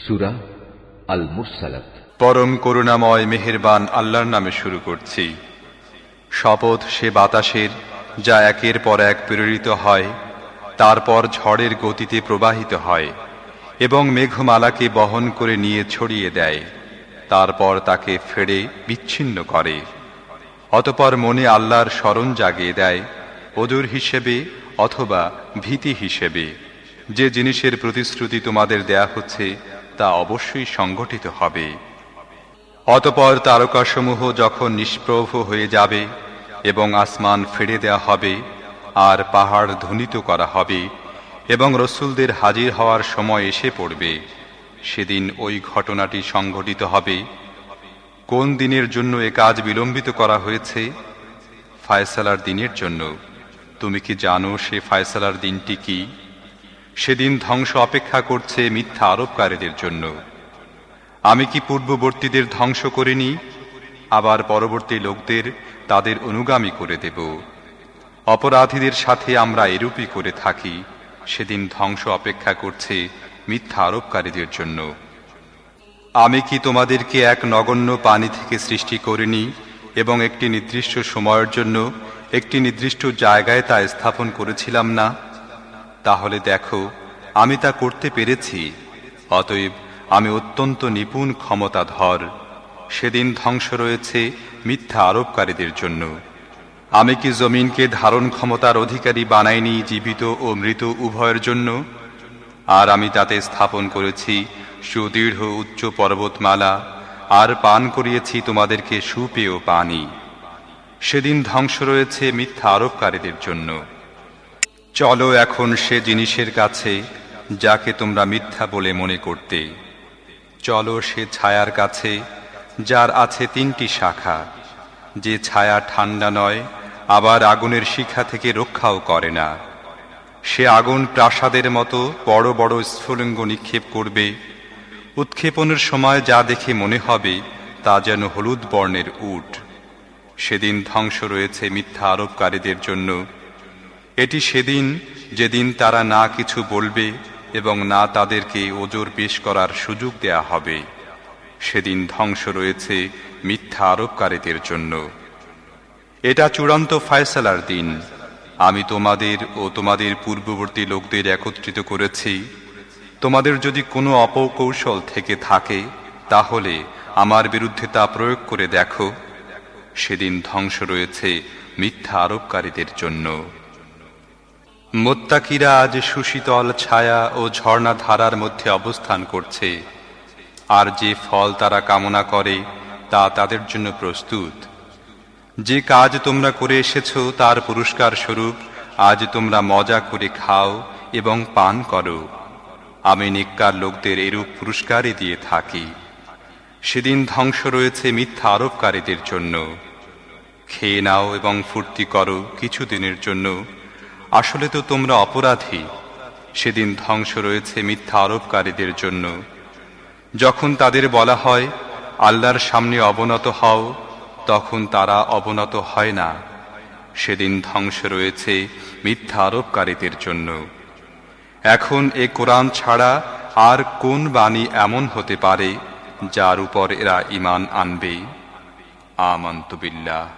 সুরা আল মুরসালাত পরম করুণাময় মেহেরবান আল্লাহর নামে শুরু করছি। শপথ সে বাতাসের, যা একের পর এক প্রেরিত হয়, তারপর ঝড়ের গতিতে প্রবাহিত হয়, এবং মেঘমালাকে বহন করে নিয়ে ছড়িয়ে দেয়, তারপর তাকে ফেড়ে বিচ্ছিন্ন করে। অতপর মনে আল্লাহর স্মরণ জাগিয়ে দেয় ওদুর হিসেবে অথবা ভীতি হিসেবে। যে জিনিসের প্রতিশ্রুতি তোমাদের দেয়া হচ্ছে তা অবশ্যই সংগঠিত হবে। অতপর তারকাসমূহ যখন নিষ্প্রভ হয়ে যাবে এবং আসমান ফেড়ে দেয়া হবে, আর পাহাড় ধ্বনিত করা হবে, এবং রসুলদের হাজির হওয়ার সময় এসে পড়বে, সেদিন ওই ঘটনাটি সংঘটিত হবে। কোন দিনের জন্য এ কাজ বিলম্বিত করা হয়েছে? ফায়সালার দিনের জন্য। তুমি কি জানো সে ফায়সালার দিনটি কি? সেদিন ধ্বংস অপেক্ষা করছে মিথ্যা আরোপকারীদের জন্য। আমি কি পূর্ববর্তীদের ধ্বংস করিনি? আবার পরবর্তী লোকদের তাদের অনুগামী করে দেব। অপরাধীদের সাথে আমরা এরূপই করে থাকি, সেদিন ধ্বংস অপেক্ষা করছে মিথ্যা আরোপকারীদের জন্য। আমি কি তোমাদেরকে এক নগণ্য পানি থেকে সৃষ্টি করিনি এবং একটি নির্দিষ্ট সময়ের জন্য একটি নির্দিষ্ট জায়গায় তা স্থাপন করেছিলাম না? তাহলে দেখো, আমি তা করতে পেরেছি, অতএব আমি অত্যন্ত নিপুণ ক্ষমতাধর। সেদিন ধ্বংস রয়েছে মিথ্যা আরোপকারীদের জন্য। আমি কি জমিনকে ধারণ ক্ষমতার অধিকারী বানাইনি জীবিত ও মৃত উভয়ের জন্য? আর আমি তাতে স্থাপন করেছি সুদৃঢ় উচ্চ পর্বতমালা, আর পান করিয়েছি তোমাদেরকে সুপেয় পানি। সেদিন ধ্বংস রয়েছে মিথ্যা আরোপকারীদের জন্য। চলো এখন সে জিনিসের কাছে, যাকে তোমরা মিথ্যা বলে মনে করতে। চলো সে ছায়ার কাছে, যার আছে তিনটি শাখা। যে ছায়া ঠান্ডা নয়, আবার আগুনের শিখা থেকে রক্ষাও করে না। সে আগুন প্রাসাদের মতো বড় বড় স্ফুলিঙ্গ নিক্ষেপ করবে। উৎক্ষেপণের সময় যা দেখে মনে হবে, তা যেন হলুদ বর্ণের উট। সেদিন ধ্বংস রয়েছে মিথ্যা আরোপকারীদের জন্য। এটি সেদিন যেদিন তারা না কিছু বলবে এবং না তাদেরকে ওজোর পেশ করার সুযোগ দেয়া হবে, সেদিন ধ্বংস রয়েছে মিথ্যা আরোপকারীদের জন্য। এটা চূড়ান্ত ফায়সালার দিন। আমি তোমাদের ও তোমাদের পূর্ববর্তী লোকদের একত্রিত করেছি। তোমাদের যদি কোনো অপকৌশল থেকে থাকে, তাহলে আমার বিরুদ্ধে তা প্রয়োগ করে দেখো। সেদিন ধ্বংস রয়েছে মিথ্যা আরোপকারীদের জন্য। মোত্তাকিরা আজ সুশীতল ছায়া ও ঝর্ণা ধারার মধ্যে অবস্থান করছে। আর যে ফল তারা কামনা করে, তা তাদের জন্য প্রস্তুত। যে কাজ তোমরা করে এসেছ, তার পুরস্কার স্বরূপ আজ তোমরা মজা করে খাও এবং পান করো। আমি নিকার লোকদের এরূপ পুরস্কারই দিয়ে থাকি। সেদিন ধ্বংস রয়েছে মিথ্যা আরোপকারীদের জন্য। খেয়ে নাও এবং ফুর্তি করো কিছুদিনের জন্য। আসলে তো তোমরা অপরাধী। সেদিন ধ্বংস রয়েছে মিথ্যা আরোপকারীদের জন্য। যখন তাদের বলা হয়, আল্লাহর সামনে অবনত হও, তখন তারা অবনত হয় না। সেদিন ধ্বংস রয়েছে মিথ্যা আরোপকারীদের জন্য। এখন এ কোরআন ছাড়া আর কোন বাণী এমন হতে পারে, যার উপর এরা ইমান আনবে? আমন্ত বিল্লাহ।